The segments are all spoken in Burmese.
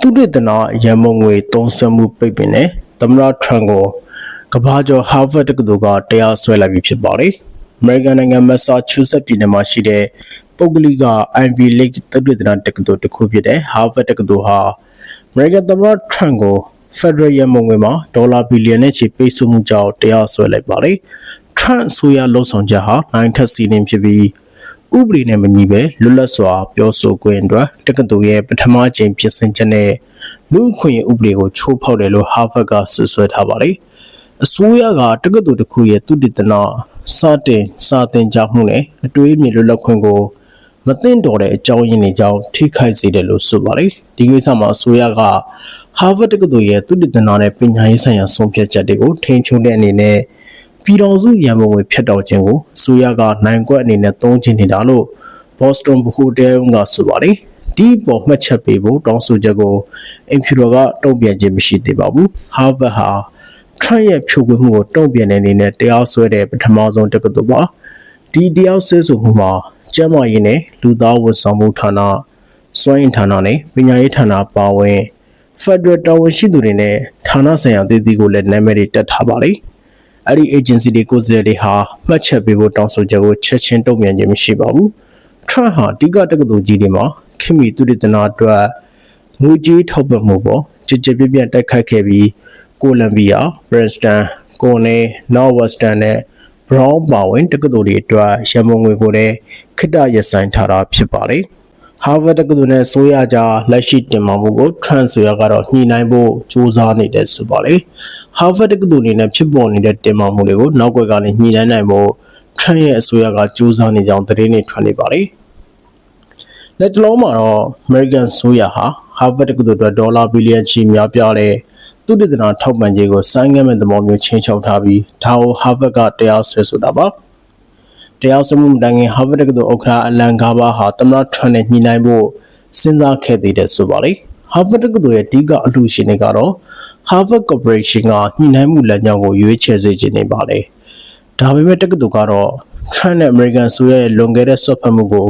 သူတည်တနာရန်မုံငွေတုံးဆွမှုပိတ်ပင်နဲ့သမ္မတထရန့်ကိုကဘာကျော်ဟာဗတ်တက္ကသိုလ်ကတရားစွဲလိုက်ပြီးဖြစ်ပါတယ်။ American နိုင်ငံ Massachusetts ပြည်နယ်မှာရှိတဲ့ပုဂ္ဂလိက Ivy League သုတေသနတက္ကသိုလ်တစ်ခုဖြစ်တဲ့ Harvard တက္ကသိုလ်ဟာ American သမ္မတထရန့်ကို Federal ရန်မုံငွေမှာဒေါ်လာဘီလီယံနဲ့ချီပေးဆိုမှုကြောင့်တရားစွဲလိုက်ပါတယ်။ Trump အစိုးရလှုပ်ဆောင်ချက်ဟာနိုင်ထက်စီးနှင်းဖြစ်ပြီး ဥပဒေနဲ့မညီပဲလွတ်လပ်စွာပြောဆိုခွင့်အတွက်တက္ကသိုလ်ရဲ့ပထမအကြိမ်ပြင်ဆင်ချက်နဲ့လူ့အခွင့်အရေးဥပဒေကိုချိုးဖောက်တယ်လို့ Harvard ကဆွဆွဲထားပါတယ်။အစိုးရကတက္ကသိုလ်တစ်ခုရဲ့သူတည်တနာစတင်စာသင်ကြားမှုနဲ့အတွေးအမြင်လွတ်လပ်ခွင့်ကိုမသိင့်တော်တဲ့အကြောင်းရင်းတွေကြောင့်ထိခိုက်စေတယ်လို့ဆိုပါတယ်။ဒီကိစ္စမှာအစိုးရက Harvard တက္ကသိုလ်ရဲ့သူတည်တနာနဲ့ပညာရေးဆိုင်ရာဆုံးဖြတ်ချက်တွေကိုထိန်းချုပ်တဲ့အနေနဲ့ ပြည်တော်စုရန်ပုံငွေဖြတ်တောက်ခြင်းကိုအစိုးရကနိုင်ကွက်အနေနဲ့သုံးချနေတာလို့ Boston ဗဟိုတဲုံကဆိုပါတယ်ဒီပေါ်မှတ်ချက်ပေးဖို့တောင်းဆိုချက်ကိုအင်ဖြူတော်ကတုံ့ပြန်ခြင်းမရှိသေးပါဘူး Harvard ဟာ Trump ရဲ့ဖြိုခွင်းမှုကိုတုံ့ပြန်တဲ့အနေနဲ့တရားစွဲတဲ့ပထမဆုံးတက္ကသိုလ်ပါဒီတရားစွဲဆိုမှုမှာကျန်းမာရေးနဲ့လူသားဝန်ဆောင်မှုဌာနစွမ်းအင်ဌာနနဲ့ပညာရေးဌာနပါဝင် Federal တာဝန်ရှိသူတွေနဲ့ဌာနဆိုင်ရာအသီးသီးကိုလည်းနာမည်တွေတက်ထားပါတယ်။ အဲ့ဒီ agency တွေကိုယ်စားလှယ်တွေဟာမှတ်ချက်ပေးဖို့တောင်းဆိုချက်ကိုချက်ချင်းတုံ့ပြန်ခြင်းမရှိပါဘူး။ Trump ဟာအဓိကတက္ကသိုလ်ကြီးတွေမှာခင်မီသူတည်တနာအတွက်ငွေကြေးထောက်ပံ့မှုပေါ်ကြည်ကြည်ပြည့်ပြည့်တိုက်ခိုက်ခဲ့ပြီးကိုလံဘီယာ၊ Princeton ၊ကိုနေ၊ Northwestern နဲ့ Brown ပါဝင်တက္ကသိုလ်တွေအတွက်ရန်ပုံငွေကိုလည်းခိတ္တရပ်ဆိုင်ထားတာဖြစ်ပါတယ်။ Harvard တက္ကသိုလ်နဲ့ဆိုရကြားလက်ရှိတင်မာမှုကို Trump ဆိုရကတော့ညှိနှိုင်းဖို့ကြိုးစားနေတယ်ဆိုပါတယ်။ Harvard တက္ကသိုလ်အနေနဲ့ဖြစ်ပေါ်နေတဲ့တင်မာမှုတွေကိုနောက်ွယ်ကနေညှိနှိုင်းနိုင်ဖို့ Trump ရဲ့အစိုးရကကြိုးစားနေကြောင်းသတင်းတွေထွက်နေပါတယ်။လက်တလုံးမှာတော့ American ဆိုရဟာ Harvard တက္ကသိုလ်အတွက်ဒေါ်လာဘီလီယံချီများပြားတဲ့သူတည်တနာထောက်ပံ့ခြင်းကိုဆိုင်းငံ့မဲ့သဘောမျိုးချင်းချောက်ထားပြီးဒါကို Harvard ကတရားစွဲဆိုတာပါ။ တရားစွဲမှုမတိုင်ခင် Harvard တက္ကသိုလ်ဥက္ကဋ္ဌအလန်ဂါဘာဟာသမ္မတထရန့်နဲ့ညှိနှိုင်းဖို့စဉ်းစားခဲ့သေးတယ်ဆိုပါလေ။ Harvard တက္ကသိုလ်ရဲ့အဓိကအလှူရှင်တွေကတော့ Harvard Corporation ကညှိနှိုင်းမှုလမ်းကြောင်းကိုရွေးချယ်စေခြင်းနေပါလေ။ဒါပေမဲ့တက္ကသိုလ်ကတော့ Trump နဲ့ American ဆိုရဲ့လွန်ခဲ့တဲ့ဆွတ်ဖက်မှုကို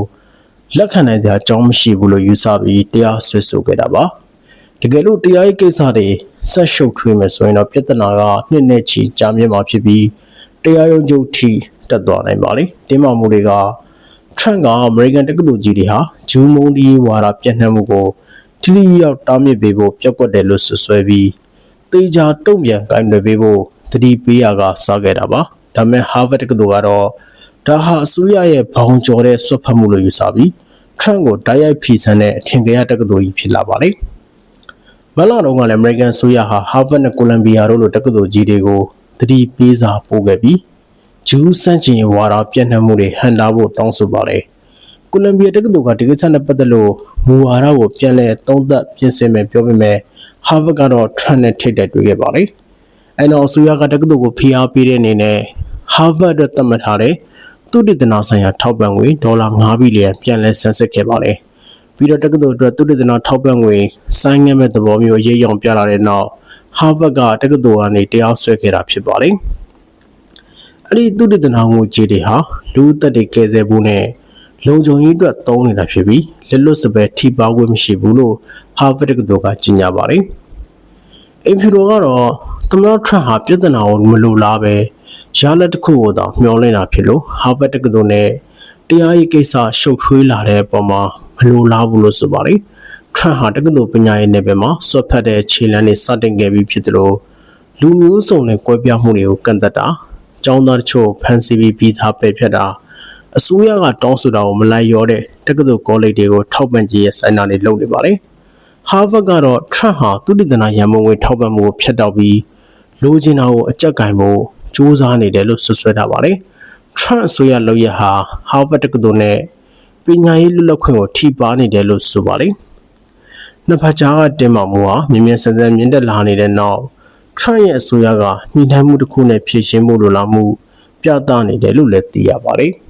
လက်ခံနိုင်တဲ့အကြောင်းမရှိဘူးလို့ယူဆပြီးတရားစွဲဆိုခဲ့တာပါ။တကယ်လို့တရားရေးကိစ္စတွေဆက်ရှုပ်ထွေးမယ်ဆိုရင်တော့ပြဿနာကနှစ်နဲ့ချီကြာမြင့်မှာဖြစ်ပြီးတရားရုံးချုပ်ထိ တက်သွားနိုင်ပါလေ။တင်းမာမှုတွေက Trump က American တက္ကသိုလ်ကြီးတွေဟာဂျူးမုန်းဒီဝါဒပြန့်နှံ့မှုကိုတိတိယောက်တားမြစ်ပေးဖို့ပြက်ကွက်တယ်လို့ဆွဆွဲပြီးတေချာတုံ့ပြန်ကင်တွယ်ပေးဖို့တတိပေးရကစားခဲ့တာပါ။ဒါပေမဲ့ Harvard တက္ကသိုလ်ကတော့ဒါဟာအစိုးရရဲ့ဘောင်ကျော်တဲ့ဆွတ်ဖက်မှုလို့ယူဆပြီး Trump ကိုတိုက်ရိုက်ဖီဆန်တဲ့အထင်ကြီးတက္ကသိုလ်ကြီးဖြစ်လာပါလေ။မလာတော့ကလည်း American ဆိုရဟာ Harvard နဲ့ Columbia တို့လိုတက္ကသိုလ်ကြီးတွေကိုတတိပေးစာပို့ခဲ့ပြီး ဂျူးစန့်ကျင်ရေးဝါဒပြန့်နှံ့မှုတွေဟန်တာဖို့တောင်းဆိုပါတယ်။ကိုလံဘီယာတက္ကသိုလ်ကဒီကိစ္စနဲ့ပတ်သက်လို့မူဝါဒကိုပြန်လည်သုံးသပ်ပြင်ဆင်မယ်ပြောပေမဲ့ Harvard ကတော့ Trump နဲ့ထိတ်တက်တွေ့ခဲ့ပါတယ်။အဲတော့အစိုးရကတက္ကသိုလ်ကိုဖိအားပေးတဲ့အနေနဲ့ Harvard အတွက်သတ်မှတ်ထားတဲ့သူတည်တနာဆိုင်ရာထောက်ပံ့ငွေဒေါ်လာ9ဘီလီယံပြန်လည်ဆန်းစစ်ခဲ့ပါတယ်။ပြီးတော့တက္ကသိုလ်အတွက်သူတည်တနာထောက်ပံ့ငွေဆိုင်းငံ့မဲ့သဘောမျိုးရေးရောင်ပြလာတဲ့နောက် Harvard ကတက္ကသိုလ်ကနေတရားစွဲခဲ့တာဖြစ်ပါတယ်။ အဲ့ဒီသူတည်တနာငွေကြေးတွေဟာလူသက်တွေကယ်ဆယ်ဖို့နဲ့လုံခြုံရေးအတွက်သုံးနေတာဖြစ်ပြီးလက်လွတ်စပယ်ထိပါခွင့်မရှိဘူးလို့ Harvard တက္ကသိုလ်ကကြေညာပါတယ်။အင်ဖြူတော်ကတော့သမ္မတထရန့်ဟာပြဿနာကိုမလိုလားပဲရလက်တစ်ခုကိုတော့မျှော်လင့်တာဖြစ်လို့ Harvard တက္ကသိုလ်နဲ့တရားရေးကိစ္စရှုပ်ထွေးလာတဲ့အပေါ်မှာမလိုလားဘူးလို့ဆိုပါတယ်။ Trump ဟာတက္ကသိုလ်ပညာရေးနယ်ပယ်မှာဆွတ်ဖက်တဲ့ခြေလှမ်းတွေစတင်ခဲ့ပြီးဖြစ်သလိုလူမျိုးစုံနဲ့ကွဲပြားမှုတွေကိုကန့်သက်တာ ကျောင်းသားတချို့ဖန်ဆီးပြီးပြီးသားပယ်ဖြတ်တာအစိုးရကတောင်းဆိုတာကိုမလိုက်ရောတဲ့တက္ကသိုလ်ကောလိပ်တွေကိုထောက်ပံ့ခြင်းရဲ့ဆိုင်နာတွေလုပ်နေပါတယ်။ Harvard ကတော့ Trump ဟာသူတည်တနာရန်မုံငွေထောက်ပံ့မှုကိုဖျက်တောက်ပြီးလိုချင်တာကိုအကြက်ကင်ဖို့စူးစမ်းနေတယ်လို့ဆွဆွဲထားပါတယ်။ Trump အစိုးရလုပ်ရဟာ Harvard တက္ကသိုလ်နဲ့ပညာရေးလွတ်လပ်ခွင့်ကိုထိပါနေတယ်လို့ဆိုပါတယ်။နှစ်ဖက်ကြားကတင်မာမှုဟာမြင်မြင်ဆန်ဆန်မြင့်တက်လာနေတဲ့နောက် Trump ရဲ့အစိုးရကညှိနှိုင်းမှုတစ်ခုနဲ့ဖြည့်ရှင်းဖို့လိုလားမှုပြသနေတယ်လို့လည်းသိရပါတယ်။